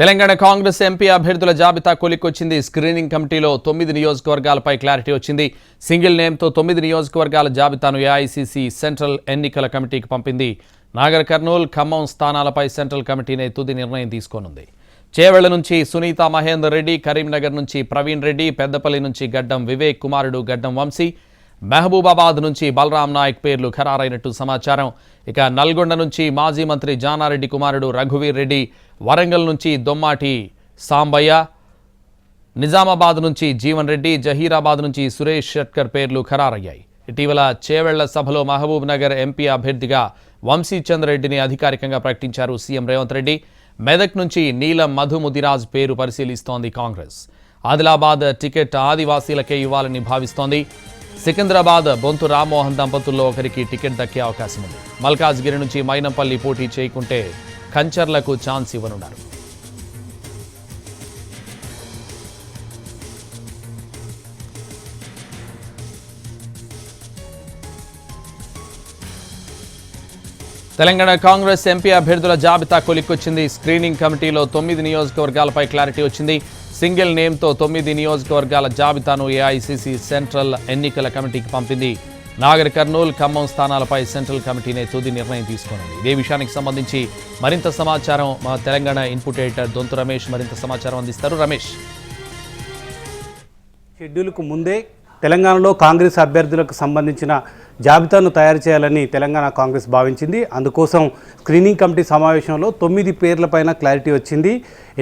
Telangana Congress MP అభ్యర్థుల జాబితా కొలిక్కొచ్చింది screening కమిటీలో తొమ్మిది నియోజకవర్గాలపై క్లారిటీ వచ్చింది. సింగిల్ నేమ్తో తొమ్మిది నియోజకవర్గాల జాబితాను ఏఐసిసి సెంట్రల్ ఎన్నికల కమిటీకి పంపింది. నాగర్ కర్నూల్ ఖమ్మం స్థానాలపై సెంట్రల్ కమిటీనే తుది నిర్ణయం తీసుకోనుంది. చేవెళ్ళ నుంచి సునీత మహేందర్ రెడ్డి కరీంనగర్ నుంచి ప్రవీణ్ రెడ్డి పెద్దపల్లి నుంచి గడ్డం వివేక్ కుమారుడు గడ్డం వంశీ మహబూబాబాద్ నుంచి బలరాం నాయక్ పేర్లు ఖరారైనట్టు సమాచారం. ఇక నల్గొండ నుంచి మాజీ మంత్రి జానారెడ్డి కుమారుడు రఘువీర్ రెడ్డి వరంగల్ నుంచి దొమ్మాటి సాంబయ్య నిజామాబాద్ నుంచి జీవన్ రెడ్డి జహీరాబాద్ నుంచి సురేష్ షట్కర్ పేర్లు ఖరారయ్యాయి. ఇటీవల చేవెళ్ళ సభలో మహబూబ్ నగర్ ఎంపీ అభ్యర్థిగా వంశీచంద్రెడ్డిని అధికారికంగా ప్రకటించారు సీఎం రేవంత్ రెడ్డి. మెదక్ నుంచి నీలం మధు ముదిరాజ్ పేరు పరిశీలిస్తోంది కాంగ్రెస్. ఆదిలాబాద్ టికెట్ ఆదివాసీలకే ఇవ్వాలని భావిస్తోంది. సికింద్రాబాద్ బొంతు రామ్మోహన్ దంపతుల్లో ఒకరికి టికెట్ దక్కే అవకాశం ఉంది మల్కాజ్గిరి నుంచి మైనంపల్లి పోటీ చేయకుంటే కంచర్లకు ఛాన్స్ ఇవ్వనున్నారు. తెలంగాణ కాంగ్రెస్ ఎంపీ అభ్యర్థుల జాబితా కొలిక్కొచ్చింది. స్క్రీనింగ్ కమిటీలో తొమ్మిది నియోజకవర్గాలపై క్లారిటీ వచ్చింది. సింగిల్ నేమ్తో తొమ్మిది నియోజకవర్గాల జాబితాను ఏఐసిసి సెంట్రల్ ఎన్నికల కమిటీకి పంపింది. నాగర్ కర్నూలు ఖమ్మం స్థానాలపై సెంట్రల్ కమిటీనే తుది నిర్ణయం తీసుకున్నది ఇదే విషయానికి సంబంధించి మరింత సమాచారం మా తెలంగాణ ఇన్పుట్ ఎడిటర్ దొంతు రమేష్ మరింత సమాచారం అందిస్తారు. రమేష్. షెడ్యూల్కు ముందే తెలంగాణలో కాంగ్రెస్ అభ్యర్థులకు సంబంధించిన జాబితాను తయారు చేయాలని తెలంగాణ కాంగ్రెస్ భావించింది. అందుకోసం స్క్రీనింగ్ కమిటీ సమావేశంలో తొమ్మిది పేర్లపైన క్లారిటీ వచ్చింది.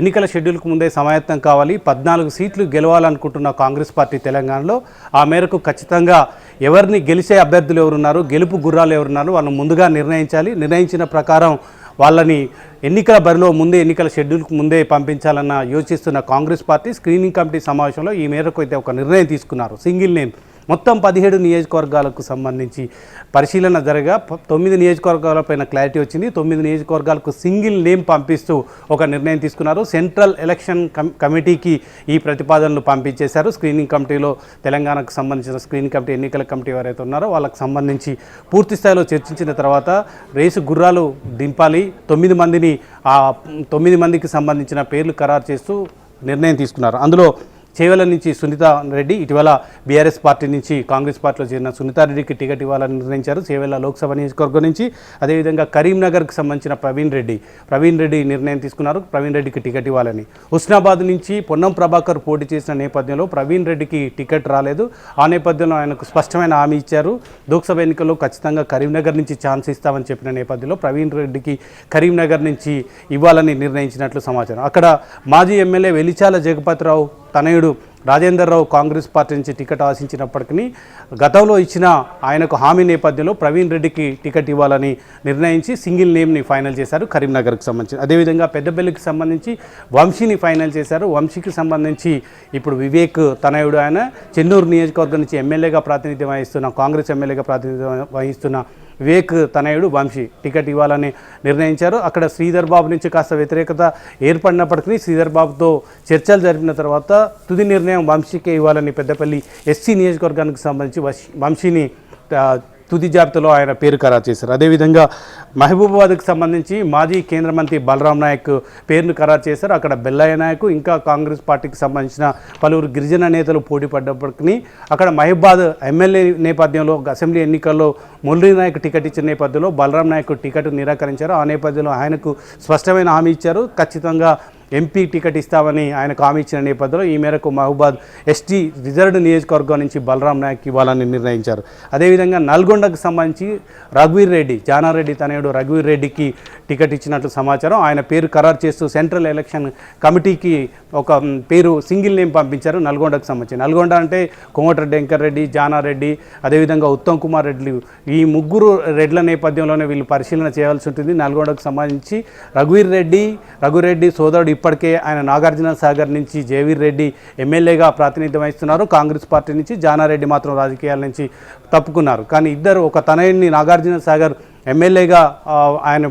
ఎన్నికల షెడ్యూల్కు ముందే సమాయత్తం కావాలి. పద్నాలుగు సీట్లు గెలవాలనుకుంటున్న కాంగ్రెస్ పార్టీ తెలంగాణలో. ఆ మేరకు ఖచ్చితంగా ఎవరిని గెలిచే అభ్యర్థులు ఎవరున్నారు గెలుపు గుర్రాలు ఎవరున్నారు వాళ్ళు ముందుగా నిర్ణయించాలి. నిర్ణయించిన ప్రకారం వాళ్ళని ఎన్నికల బరిలో ముందే ఎన్నికల షెడ్యూల్కు ముందే పంపించాలన్న యోచిస్తున్న కాంగ్రెస్ పార్టీ స్క్రీనింగ్ కమిటీ సమావేశంలో ఈ మేరకు అయితే ఒక నిర్ణయం తీసుకున్నారు. Single name. మొత్తం పదిహేడు నియోజకవర్గాలకు సంబంధించి పరిశీలన జరగా తొమ్మిది నియోజకవర్గాలపైన క్లారిటీ వచ్చింది. తొమ్మిది నియోజకవర్గాలకు సింగిల్ నేమ్ పంపిస్తూ ఒక నిర్ణయం తీసుకున్నారు. సెంట్రల్ ఎలక్షన్ కమిటీకి ఈ ప్రతిపాదనలు పంపించేశారు. స్క్రీనింగ్ కమిటీలో తెలంగాణకు సంబంధించిన స్క్రీనింగ్ కమిటీ ఎన్నికల కమిటీ ఎవరైతే ఉన్నారో వాళ్ళకి సంబంధించి పూర్తి స్థాయిలో చర్చించిన తర్వాత రేసు గుర్రాలు దింపాలి. తొమ్మిది మందిని ఆ తొమ్మిది మందికి సంబంధించిన పేర్లు ఖరారు చేస్తూ నిర్ణయం తీసుకున్నారు. అందులో చేవెల నుంచి సునీత రెడ్డి ఇటీవల బీఆర్ఎస్ పార్టీ నుంచి కాంగ్రెస్ పార్టీలో చేరిన సునీతారెడ్డికి టికెట్ ఇవ్వాలని నిర్ణయించారు. చేవెల లోక్సభ నియోజకవర్గం నుంచి అదేవిధంగా కరీంనగర్కి సంబంధించిన ప్రవీణ్ రెడ్డి. ప్రవీణ్ రెడ్డి నిర్ణయం తీసుకున్నారు. ప్రవీణ్ రెడ్డికి టికెట్ ఇవ్వాలని. హుస్నాబాద్ నుంచి పొన్నం ప్రభాకర్ పోటీ చేసిన నేపథ్యంలో ప్రవీణ్ రెడ్డికి టికెట్ రాలేదు. ఆ నేపథ్యంలో ఆయనకు స్పష్టమైన హామీ ఇచ్చారు. లోక్సభ ఎన్నికల్లో ఖచ్చితంగా కరీంనగర్ నుంచి ఛాన్స్ ఇస్తామని చెప్పిన నేపథ్యంలో ప్రవీణ్ రెడ్డికి కరీంనగర్ నుంచి ఇవ్వాలని నిర్ణయించినట్లు సమాచారం. అక్కడ మాజీ ఎమ్మెల్యే వెలిచాల జగపతిరావు తనయుడు రాజేందర్ రావు కాంగ్రెస్ పార్టీ నుంచి టికెట్ ఆశించినప్పటికీ గతంలో ఇచ్చిన ఆయనకు హామీ నేపథ్యంలో ప్రవీణ్ రెడ్డికి టికెట్ ఇవ్వాలని నిర్ణయించి సింగిల్ నేమ్ని ఫైనల్ చేశారు కరీంనగర్కి సంబంధించి. అదేవిధంగా పెద్దపల్లికి సంబంధించి వంశీని ఫైనల్ చేశారు. వంశీకి సంబంధించి ఇప్పుడు వివేక్ తనయుడు ఆయన చెన్నూరు నియోజకవర్గం నుంచి ఎమ్మెల్యేగా ప్రాతినిధ్యం వహిస్తున్న కాంగ్రెస్ ఎమ్మెల్యేగా ప్రాతినిధ్యం వహిస్తున్న వివేక్ తనయుడు వంశీ టికెట్ ఇవ్వాలని నిర్ణయించారు. అక్కడ శ్రీధర్ బాబు నుంచి కాస్త వ్యతిరేకత ఏర్పడినప్పటికీ శ్రీధర్ బాబుతో చర్చలు జరిపిన తర్వాత తుది నిర్ణయం వంశీకే ఇవ్వాలని పెద్దపల్లి ఎస్సీ నియోజకవర్గానికి సంబంధించి వంశీని తుది జాబితాలో ఆయన పేరు ఖరారు చేశారు. అదేవిధంగా మహబూబాబాద్కు సంబంధించి మాజీ కేంద్ర మంత్రి బలరాం నాయక్ పేరును ఖరారు చేశారు. అక్కడ బెల్లయ్య నాయక్ ఇంకా కాంగ్రెస్ పార్టీకి సంబంధించిన పలువురు గిరిజన నేతలు పోటీ పడ్డప్పటికీ అక్కడ మహబూబాద్ ఎమ్మెల్యే నేపథ్యంలో అసెంబ్లీ ఎన్నికల్లో మురళీ నాయక్ టికెట్ ఇచ్చిన నేపథ్యంలో బలరాం నాయక్ టికెట్ నిరాకరించారు. ఆ నేపథ్యంలో ఆయనకు స్పష్టమైన హామీ ఇచ్చారు. ఖచ్చితంగా ఎంపీ టికెట్ ఇస్తామని ఆయన హామీ ఇచ్చిన నేపథ్యంలో ఈ మేరకు మహబూబాద్ ఎస్టీ రిజర్వ్డ్ నియోజకవర్గం నుంచి బలరాం నాయక్ ఇవ్వాలని నిర్ణయించారు. అదేవిధంగా నల్గొండకు సంబంధించి రఘువీర్ రెడ్డి జానారెడ్డి తనయుడు రఘువీర్ రెడ్డికి టికెట్ ఇచ్చినట్లు సమాచారం. ఆయన పేరు ఖరారు చేస్తూ సెంట్రల్ ఎలక్షన్ కమిటీకి ఒక పేరు సింగిల్ నేమ్ పంపించారు నల్గొండకు సంబంధించి. నల్గొండ అంటే కోమటిరెడ్డి వెంకర్ రెడ్డి జానారెడ్డి అదేవిధంగా ఉత్తమ్ కుమార్ రెడ్డి. ఈ ముగ్గురు రెడ్ల నేపథ్యంలోనే వీళ్ళు పరిశీలన చేయాల్సి ఉంటుంది. నల్గొండకు సంబంధించి రఘువీర్ రెడ్డి రఘురెడ్డి సోదరుడు ఇప్పటికే ఆయన నాగార్జున సాగర్ నుంచి జేవీర్ రెడ్డి ఎమ్మెల్యేగా ప్రాతినిధ్యం వహిస్తున్నారు. కాంగ్రెస్ పార్టీ నుంచి జానారెడ్డి మాత్రం రాజకీయాల నుంచి తప్పుకున్నారు. కానీ ఇద్దరు ఒక తనయుడిని నాగార్జున సాగర్ ఎమ్మెల్యేగా ఆయన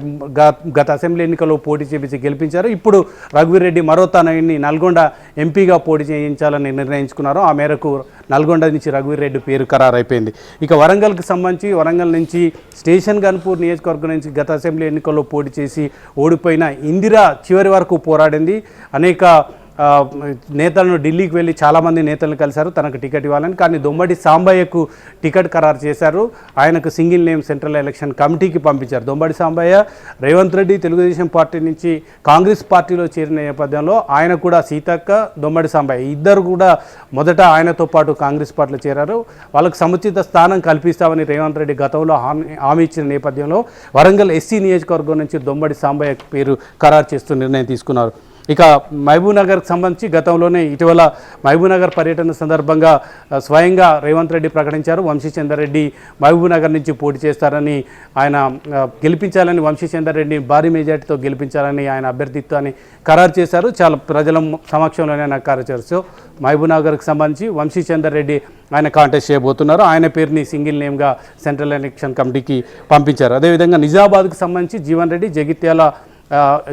గత అసెంబ్లీ ఎన్నికల్లో పోటీ చేపించి గెలిపించారు. ఇప్పుడు రఘువీరెడ్డి మరో తనని నల్గొండ ఎంపీగా పోటీ చేయించాలని నిర్ణయించుకున్నారు. ఆ మేరకు నల్గొండ నుంచి రఘువీరెడ్డి పేరు ఖరారైపోయింది. ఇక వరంగల్కి సంబంధించి వరంగల్ నుంచి స్టేషన్ గన్పూర్ నియోజకవర్గం నుంచి గత అసెంబ్లీ ఎన్నికల్లో పోటీ చేసి ఓడిపోయిన ఇందిరా చివరి వరకు పోరాడింది. అనేక నేతలను ఢిల్లీకి వెళ్ళి చాలామంది నేతలను కలిశారు తనకు టికెట్ ఇవ్వాలని. కానీ దొమ్మడి సాంబయ్యకు టికెట్ ఖరారు చేశారు. ఆయనకు సింగిల్ నేమ్ సెంట్రల్ ఎలక్షన్ కమిటీకి పంపించారు. దొమ్మడి సాంబయ్య రేవంత్ రెడ్డి తెలుగుదేశం పార్టీ నుంచి కాంగ్రెస్ పార్టీలో చేరిన నేపథ్యంలో ఆయన కూడా సీతక్క దొమ్మడి సాంబయ్య ఇద్దరు కూడా మొదట ఆయనతో పాటు కాంగ్రెస్ పార్టీలో చేరారు. వాళ్ళకు సముచిత స్థానం కల్పిస్తామని రేవంత్ రెడ్డి గతంలో హామీ హామీ ఇచ్చిన నేపథ్యంలో వరంగల్ ఎస్సీ నియోజకవర్గం నుంచి దొమ్మడి సాంబయ్య పేరు ఖరారు చేస్తూ నిర్ణయం తీసుకున్నారు. ఇక మహబూబ్నగర్కి సంబంధించి గతంలోనే ఇటీవల మహబూబ్నగర్ పర్యటన సందర్భంగా స్వయంగా రేవంత్ రెడ్డి ప్రకటించారు. వంశీచందర్ రెడ్డి మహబూబ్నగర్ నుంచి పోటీ చేస్తారని ఆయన గెలిపించాలని వంశీచందర్ రెడ్డిని భారీ మెజార్టీతో గెలిపించాలని ఆయన అభ్యర్థిత్వాన్ని ఖరారు చేశారు. చాలా ప్రజల సమక్షంలోనే ఆయన ఖరారు చేశారు. సో మహబూబ్నగర్కి సంబంధించి వంశీచందర్ రెడ్డి ఆయన కాంటెస్ట్ చేయబోతున్నారు. ఆయన పేరుని సింగిల్ నేమ్గా సెంట్రల్ ఎలక్షన్ కమిటీకి పంపించారు. అదేవిధంగా నిజామాబాద్కు సంబంధించి జీవన్ రెడ్డి జగిత్యాల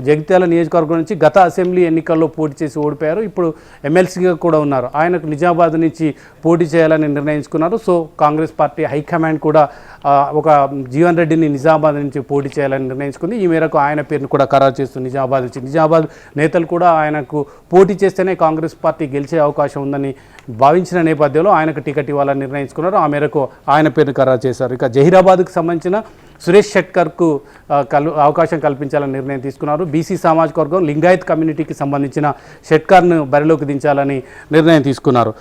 జగిత్యాల నియోజకవర్గం నుంచి గత అసెంబ్లీ ఎన్నికల్లో పోటీ చేసి ఓడిపోయారు. ఇప్పుడు ఎమ్మెల్సీగా కూడా ఉన్నారు. ఆయనకు నిజామాబాద్ నుంచి పోటీ చేయాలని నిర్ణయించుకున్నారు. సో కాంగ్రెస్ పార్టీ హైకమాండ్ కూడా ఒక జీవన్ రెడ్డిని నిజామాబాద్ నుంచి పోటీ చేయాలని నిర్ణయించుకుంది. ఈ మేరకు ఆయన పేరును కూడా ఖరారు చేస్తుంది నిజామాబాద్ నుంచి నిజామాబాద్ నేతలు కూడా ఆయనకు పోటీ చేస్తేనే కాంగ్రెస్ పార్టీ గెలిచే అవకాశం ఉందని భావించిన నేపథ్యంలో ఆయనకు టికెట్ ఇవ్వాలని నిర్ణయించుకున్నారు. ఆ మేరకు ఆయన పేరును ఖరారు చేశారు. ఇక జహీరాబాద్కు సంబంధించిన సురేష్ షెట్కర్కు కల్ అవకాశం కల్పించాలని నిర్ణయం తీసుకున్నారు. బీసీ సామాజిక వర్గం లింగాయత్ కమ్యూనిటీకి సంబంధించిన షెట్కర్ను బరిలోకి దించాలని నిర్ణయం తీసుకున్నారు.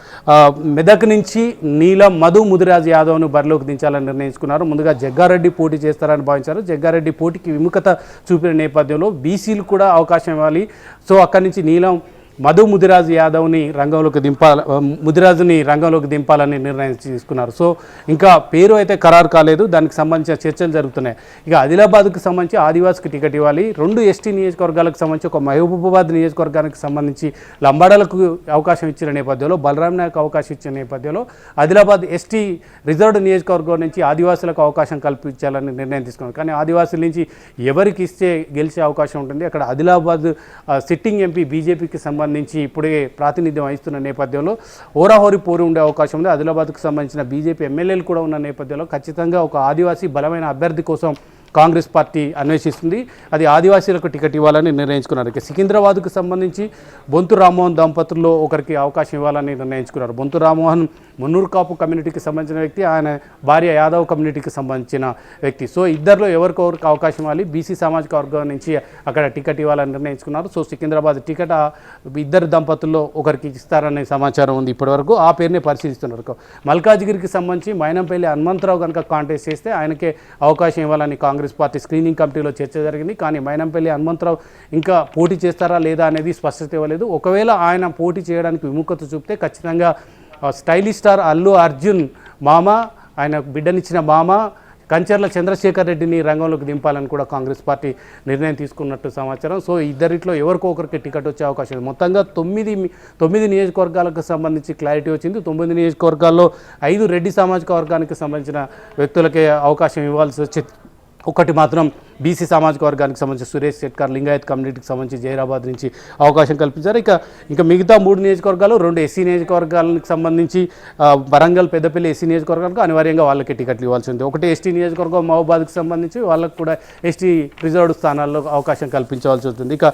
మెదక్ నుంచి నీలం మధు ముదిరాజ్ యాదవ్ను బరిలోకి దించాలని నిర్ణయించుకున్నారు. ముందుగా జగ్గారెడ్డి పోటీ చేస్తారని భావించారు. జగ్గారెడ్డి పోటీకి విముఖత చూపిన నేపథ్యంలో బీసీలు కూడా అవకాశం ఇవ్వాలి. సో అక్కడి నుంచి నీలం మధు ముదిరాజు యాదవ్ని రంగంలోకి దింపాల ముదిరాజుని రంగంలోకి దింపాలని నిర్ణయం తీసుకున్నారు. సో ఇంకా పేరు అయితే ఖరారు కాలేదు. దానికి సంబంధించిన చర్చలు జరుగుతున్నాయి. ఇక ఆదిలాబాద్కు సంబంధించి ఆదివాసికి టికెట్ ఇవ్వాలి. రెండు ఎస్టీ నియోజకవర్గాలకు సంబంధించి ఒక మహబూబాబాద్ నియోజకవర్గానికి సంబంధించి లంబాడలకు అవకాశం ఇచ్చిన నేపథ్యంలో బలరాం నాయక్ అవకాశం ఇచ్చిన నేపథ్యంలో ఆదిలాబాద్ ఎస్టీ రిజర్వ్డ్ నియోజకవర్గం నుంచి ఆదివాసులకు అవకాశం కల్పించాలని నిర్ణయం తీసుకున్నారు. కానీ ఆదివాసుల నుంచి ఎవరికి ఇస్తే గెలిచే అవకాశం ఉంటుంది. అక్కడ ఆదిలాబాద్ సిట్టింగ్ ఎంపీ బీజేపీకి సంబంధించి ఇప్పుడే ప్రాతినిధ్యం వహిస్తున్న నేపథ్యంలో ఓరాహోరి పోరు ఉండే అవకాశం ఉంది. ఆదిలాబాద్కు సంబంధించిన బీజేపీ ఎమ్మెల్యేలు కూడా ఉన్న నేపథ్యంలో ఖచ్చితంగా ఒక ఆదివాసీ బలమైన అభ్యర్థి కోసం కాంగ్రెస్ పార్టీ అన్వేషిస్తుంది. అది ఆదివాసీలకు టికెట్ ఇవ్వాలని నిర్ణయించుకున్నారు. ఇక సికింద్రాబాద్కు సంబంధించి బొంతు రామ్మోహన్ దంపతుల్లో ఒకరికి అవకాశం ఇవ్వాలని నిర్ణయించుకున్నారు. బొంతు రామ్మోహన్ మున్నూరు కాపు కమ్యూనిటీకి సంబంధించిన వ్యక్తి ఆయన భార్య యాదవ్ కమ్యూనిటీకి సంబంధించిన వ్యక్తి. సో ఇద్దరిలో ఎవరికొవరికి అవకాశం ఇవ్వాలి? బీసీ సామాజిక వర్గం నుంచి అక్కడ టికెట్ ఇవ్వాలని నిర్ణయించుకున్నారు. సో సికింద్రాబాద్ టికెట్ ఇద్దరు దంపతుల్లో ఒకరికి ఇస్తారనే సమాచారం ఉంది ఇప్పటివరకు. ఆ పేరునే పరిశీలిస్తున్నారు. మల్కాజ్గిరికి సంబంధించి మైనంపల్లి హనుమంతరావు కనుక కాంటెస్ట్ చేస్తే ఆయనకే అవకాశం ఇవ్వాలని కాంగ్రెస్ పార్టీ స్క్రీనింగ్ కమిటీలో చర్చ జరిగింది. కానీ మైనంపల్లి హనుమంతరావు ఇంకా పోటీ చేస్తారా లేదా అనేది స్పష్టత ఇవ్వలేదు. ఒకవేళ ఆయన పోటీ చేయడానికి విముఖత చూపితే ఖచ్చితంగా స్టైలిష్ స్టార్ అల్లు అర్జున్ మామ ఆయన బిడ్డనిచ్చిన మామ కంచర్ల చంద్రశేఖర్ రెడ్డిని రంగంలోకి దింపాలని కూడా కాంగ్రెస్ పార్టీ నిర్ణయం తీసుకున్నట్టు సమాచారం. సో ఇద్దరిట్లో ఎవరికో ఒకరికి టికెట్ వచ్చే అవకాశం ఉంది మొత్తంగా తొమ్మిది తొమ్మిది నియోజకవర్గాలకు సంబంధించి క్లారిటీ వచ్చింది. తొమ్మిది నియోజకవర్గాల్లో ఐదు రెడ్డి సామాజిక వర్గానికి సంబంధించిన వ్యక్తులకే అవకాశం ఇవ్వాల్సి వచ్చి ఒకటి మాత్రం బీసీ సామాజిక వర్గానికి సంబంధించి సురేష్ శెట్కర్ లింగాయత్ కమ్యూనిటీకి సంబంధించి జైరాబాద్ నుంచి అవకాశం కల్పించారు. ఇక ఇంకా మిగతా మూడు నియోజకవర్గాలు రెండు ఎస్సీ నియోజకవర్గాలకు సంబంధించి వరంగల్ పెద్దపల్లి ఎస్సీ నియోజకవర్గాలకు అనివార్యంగా వాళ్ళకి టికెట్లు ఇవ్వాల్సి ఉంది ఒకటి ఎస్టీ నియోజకవర్గం మహబాద్కి సంబంధించి వాళ్ళకు కూడా ఎస్టీ రిజర్వ్డ్ స్థానాల్లో అవకాశం కల్పించవలసి ఉంటుంది ఇక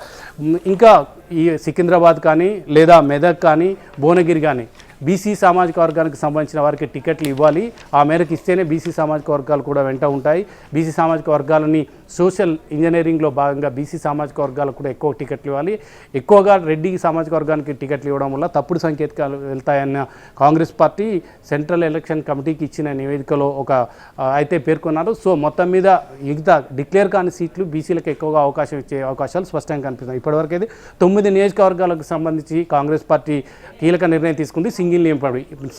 ఇంకా ఈ సికింద్రాబాద్ కానీ లేదా మెదక్ కానీ భువనగిరి కానీ బీసీ సామాజిక వర్గానికి సంబంధించిన వారికి టికెట్లు ఇవ్వాలి. ఆ మేరకు ఇస్తేనే బీసీ సామాజిక వర్గాలు కూడా వెంట ఉంటాయి. బీసీ సామాజిక వర్గాలని సోషల్ ఇంజనీరింగ్లో భాగంగా బీసీ సామాజిక వర్గాలకు కూడా ఎక్కువ టికెట్లు ఇవ్వాలి. ఎక్కువగా రెడ్డి సామాజిక వర్గానికి టికెట్లు ఇవ్వడం వల్ల తప్పుడు సంకేతాలు వెళ్తాయన్న కాంగ్రెస్ పార్టీ సెంట్రల్ ఎలక్షన్ కమిటీకి ఇచ్చిన నివేదికలో ఒక అయితే పేర్కొన్నారు. సో మొత్తం మీద మిగతా డిక్లేర్ కాని సీట్లు బీసీలకు ఎక్కువగా అవకాశం ఇచ్చే అవకాశాలు స్పష్టంగా కనిపిస్తున్నాయి. ఇప్పటివరకు అయితే తొమ్మిది నియోజకవర్గాలకు సంబంధించి కాంగ్రెస్ పార్టీ కీలక నిర్ణయం తీసుకుంది సింగిల్ నేమ్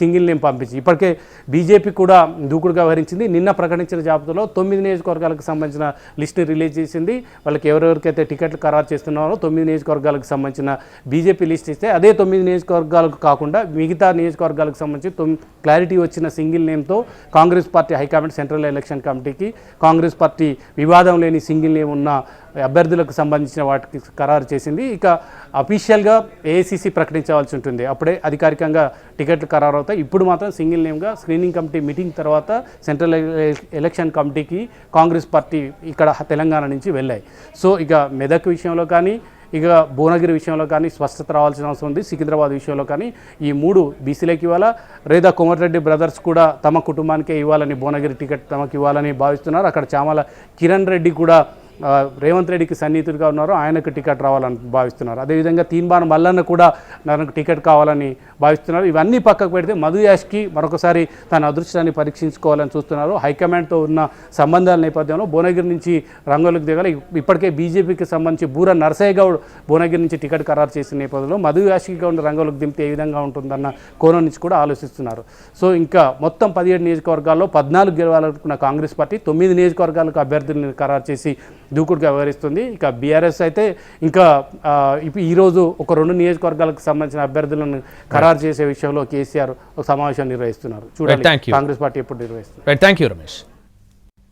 సింగిల్ నేమ్ పంపించి. ఇప్పటికే బీజేపీ కూడా దూకుడుగా వహించింది నిన్న ప్రకటించిన జాబితాలో తొమ్మిది నియోజకవర్గాలకు సంబంధించిన లిస్ట్ని రిలీజ్ చేసింది. వాళ్ళకి ఎవరెవరికైతే టికెట్లు ఖరారు చేస్తున్నారో తొమ్మిది నియోజకవర్గాలకు సంబంధించిన బీజేపీ లిస్ట్ ఇస్తే అదే తొమ్మిది నియోజకవర్గాలకు కాకుండా మిగతా నియోజకవర్గాలకు సంబంధించి తొమ్మిది క్లారిటీ వచ్చిన single నేమ్తో Congress party high command central election కమిటీకి కాంగ్రెస్ పార్టీ వివాదం లేని సింగిల్ నేమ్ ఉన్న అభ్యర్థులకు సంబంధించిన వాటికి ఖరారు చేసింది. ఇక అఫీషియల్గా ఏఐసీసీ ప్రకటించవలసి ఉంటుంది. అప్పుడే అధికారికంగా టికెట్లు ఖరారు అవుతాయి ఇప్పుడు మాత్రం సింగిల్ నేమ్గా స్క్రీనింగ్ కమిటీ మీటింగ్ తర్వాత సెంట్రల్ ఎలక్షన్ కమిటీకి కాంగ్రెస్ పార్టీ ఇక్కడ తెలంగాణ నుంచి వెళ్ళాయి. సో ఇక మెదక్ విషయంలో కానీ ఇక భువనగిరి విషయంలో కానీ స్పష్టత రావాల్సిన అవసరం ఉంది. సికింద్రాబాద్ విషయంలో కానీ ఈ మూడు బీసీలకు ఇవ్వాలా? లేదా కోమటిరెడ్డి బ్రదర్స్ కూడా తమ కుటుంబానికే ఇవ్వాలని భువనగిరి టికెట్ తమకు ఇవ్వాలని భావిస్తున్నారు. అక్కడ చామల కిరణ్ రెడ్డి కూడా రేవంత్ రెడ్డికి సన్నిహితుడిగా ఉన్నారు ఆయనకు టికెట్ రావాలని భావిస్తున్నారు. అదేవిధంగా తీన్బాన మల్లన్న కూడా నాకు టికెట్ కావాలని భావిస్తున్నారు. ఇవన్నీ పక్కకు పెడితే మధు యాష్కి మరొకసారి తన అదృష్టాన్ని పరీక్షించుకోవాలని చూస్తున్నారు. హైకమాండ్తో ఉన్న సంబంధాల నేపథ్యంలో భువనగిరి నుంచి రంగులకు దిగాలి. ఇప్పటికే బీజేపీకి సంబంధించి బూర నరసయ్య గౌడ్ భువనగిరి నుంచి టికెట్ ఖరారు చేసిన నేపథ్యంలో మధు యాష్కి ఉన్న రంగులకు దింపితే ఏ విధంగా ఉంటుందన్న కోణం నుంచి కూడా ఆలోచిస్తున్నారు. సో ఇంకా మొత్తం పదిహేడు నియోజకవర్గాల్లో పద్నాలుగు గెలవాలనుకున్న కాంగ్రెస్ పార్టీ తొమ్మిది నియోజకవర్గాలకు అభ్యర్థులను ఖరారు చేసి దూకుడుగా వ్యవహరిస్తుంది. ఇక బీఆర్ఎస్ అయితే ఇంకా ఈరోజు ఒక రెండు నియోజకవర్గాలకు సంబంధించిన అభ్యర్థులను ఖరారు చేసే విషయంలో కేసీఆర్ ఒక సమావేశం నిర్వహిస్తున్నారు. చూడండి. కాంగ్రెస్ పార్టీ ఎప్పుడు నిర్వహిస్తుంది? Thank you Ramesh.